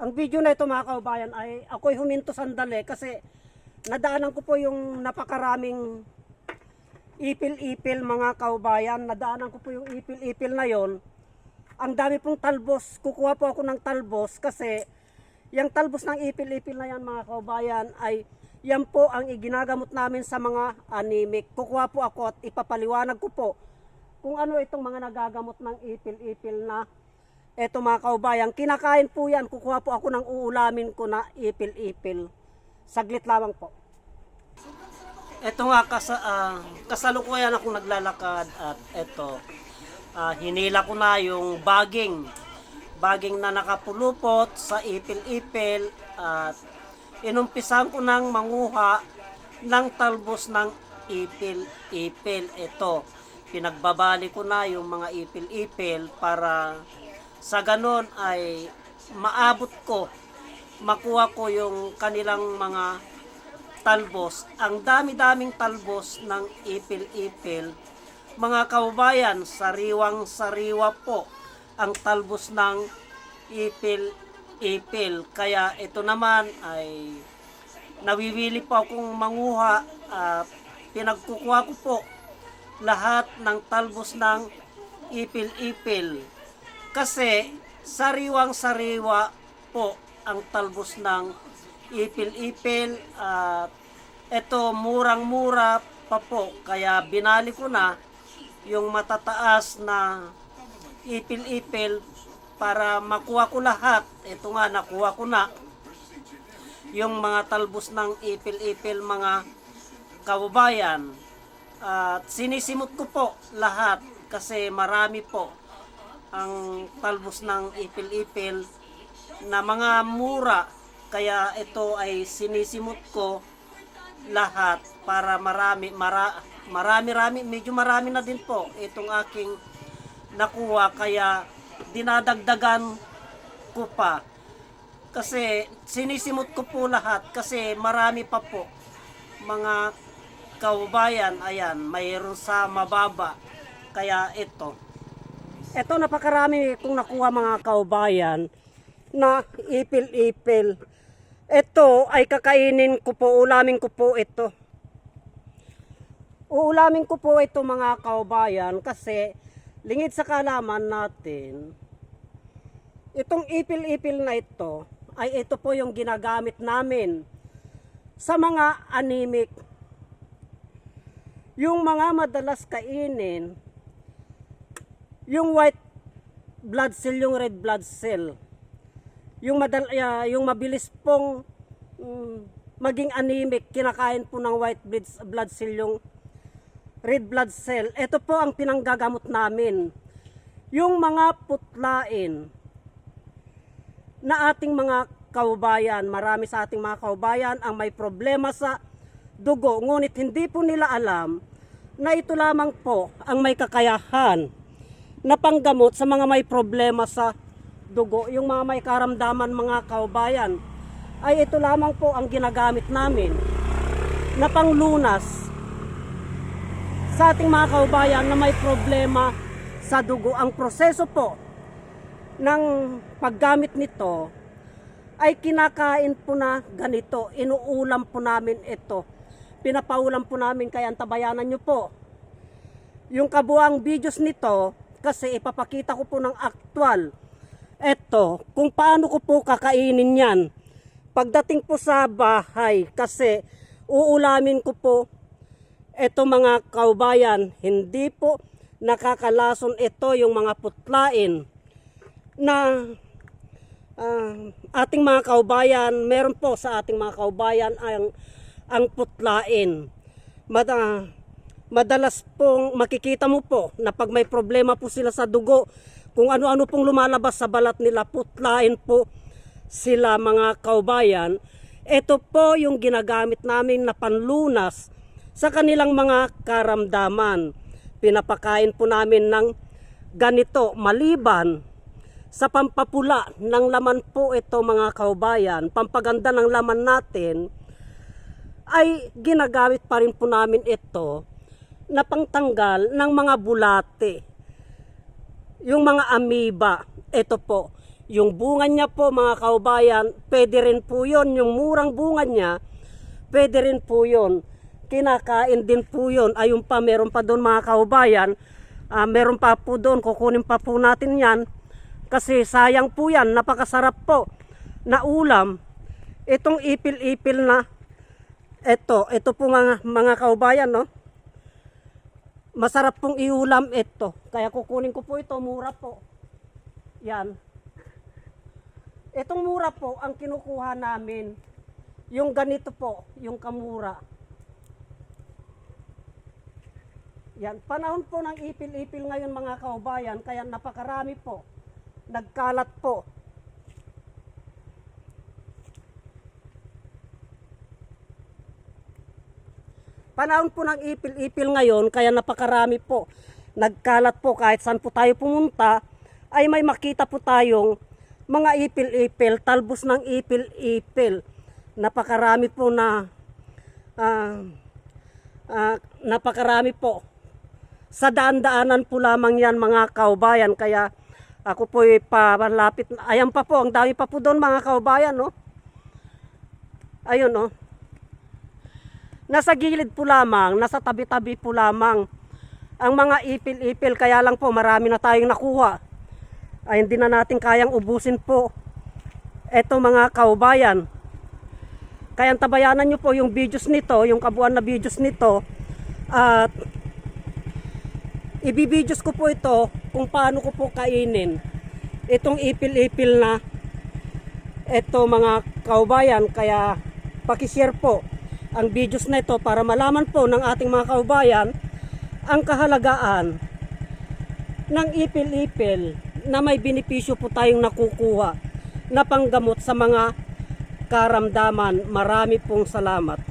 Ang video na ito mga kaubayan ay ako'y huminto sandali kasi nadaanan ko po yung napakaraming ipil-ipil mga kaubayan. Nadaanan ko po yung ipil-ipil na yon. Ang dami pong talbos. Kukuha po ako ng talbos kasi yung talbos ng ipil-ipil na yan mga kaubayan ay yan po ang iginagamot namin sa mga anemic. Kukuha po ako at ipapaliwanag ko po kung ano itong mga nagagamot ng ipil-ipil na eto mga kaubayan. Kinakain po yan. Kukuha po ako ng uulamin ko na ipil-ipil. Saglit lamang po. Ito nga, kasa, ah, kasalukuyan akong naglalakad at ito, ah, hinila ko na yung baging. Baging na nakapulupot sa ipil-ipil at inumpisan ko ng manguha ng talbos ng ipil-ipil. Ito, pinagbabali ko na yung mga ipil-ipil para sa ganon ay maabot ko, makuha ko yung kanilang mga talbos. Ang dami-daming talbos ng ipil-ipil. Mga kaubayan, sariwang-sariwa po ang talbos ng ipil-ipil. Kaya ito naman ay nawiwili po akong manguha at pinagkukuha ko po lahat ng talbos ng ipil-ipil. Kasi sariwang-sariwa po ang talbos ng ipil-ipil at ito murang-mura pa po kaya binali ko na yung matataas na ipil-ipil para makuha ko lahat. Ito nga nakuha ko na yung mga talbos ng ipil-ipil mga kababayan. At sinisimot ko po lahat kasi marami po ang talbos ng ipil-ipil na mga mura. Kaya ito ay sinisimot ko lahat para marami mara, marami rami medyo marami na din po itong aking nakuha. Kaya dinadagdagan ko pa. Kasi sinisimot ko po lahat kasi marami pa po. Mga kaubayan ayan mayroon sa mababa. Kaya ito ito napakarami kong nakuha mga kaubayan na ipil-ipil. Ito ay kakainin ko po, ulamin ko po ito. Uulamin ko po ito mga kaubayan kasi lingid sa kalaman natin, itong ipil-ipil na ito ay ito po yung ginagamit namin sa mga anemic. Yung mga madalas kainin, yung white blood cell, yung red blood cell. Yung madal ah, yung mabilis pong mm, maging anemic, kinakain po ng white blood cell yung red blood cell. Ito po ang pinanggagamot namin. Yung mga putlain na ating mga kaubayan, marami sa ating mga kaubayan ang may problema sa dugo, ngunit hindi po nila alam na ito lamang po ang may kakayahan na panggamot sa mga may problema sa dugo, yung mga may karamdaman mga kaubayan, ay ito lamang po ang ginagamit namin na panglunas sa ating mga kaubayan na may problema sa dugo. Ang proseso po ng paggamit nito ay kinakain po na ganito. Inuulam po namin ito. Pinapaulam po namin kaya antabayanan nyo po. Yung kabuang videos nito kasi ipapakita ko po ng aktual. Eto, kung paano ko po kakainin yan. Pagdating po sa bahay kasi uulamin ko po eto mga kaubayan, hindi po nakakalason ito yung mga putlain na ah, ating mga kaubayan, meron po sa ating mga kaubayan ang, ang putlain. Mada, madalas pong makikita mo po na pag may problema po sila sa dugo, kung ano-ano pong lumalabas sa balat nila, putlain po sila mga kaubayan. Ito po yung ginagamit namin na panlunas sa kanilang mga karamdaman. Pinapakain po namin ng ganito maliban sa pampapula ng laman po ito mga kaubayan, pampaganda ng laman natin, ay ginagamit pa rin po namin ito na pangtanggal ng mga bulate. Yung mga amoeba, ito po, Yung bunga niya po mga kaubayan, pwede rin po yun. Yung murang bunga niya, pwede rin po yun. Kinakain din po yun. Ayun pa, meron pa doon mga kaubayan. Ah, meron pa po doon, kukunin pa po natin yan. Kasi sayang po yan, napakasarap po na ulam. Itong ipil-ipil na, ito, ito po mga, mga kaubayan, no? Masarap pong iulam ito. Kaya kukunin ko po ito, mura po. Yan. Itong mura po ang kinukuha namin. Yung ganito po, yung kamura. Yan, panahon po ng ipil-ipil ngayon mga kaubayan, kaya napakarami po. Nagkalat po. Panahon po ng ipil-ipil ngayon, kaya napakarami po. Nagkalat po kahit saan po tayo pumunta, ay may makita po tayong mga ipil-ipil, talbos ng ipil-ipil. Napakarami po na ah, ah, napakarami po. Sa daan-daanan po lamang yan mga kaubayan, kaya ako po palapit. Ayan pa po, ang dami pa po doon mga kaubayan, no? Ayun, no? Nasa gilid po lamang, nasa tabi-tabi po lamang ang mga ipil-ipil. Kaya lang po, marami na tayong nakuha. Ay hindi na natin kayang ubusin po. Eto mga kaubayan. Kaya tabayanan nyo po yung videos nito, yung kabuuan na videos nito. At ibibideos ko po ito kung paano ko po kainin. Itong ipil-ipil na eto mga kaubayan. Kaya pakishare po ang videos na ito para malaman po ng ating mga kaubayan ang kahalagaan ng ipil-ipil na may benepisyo po tayong nakukuha na panggamot sa mga karamdaman. Marami pong salamat.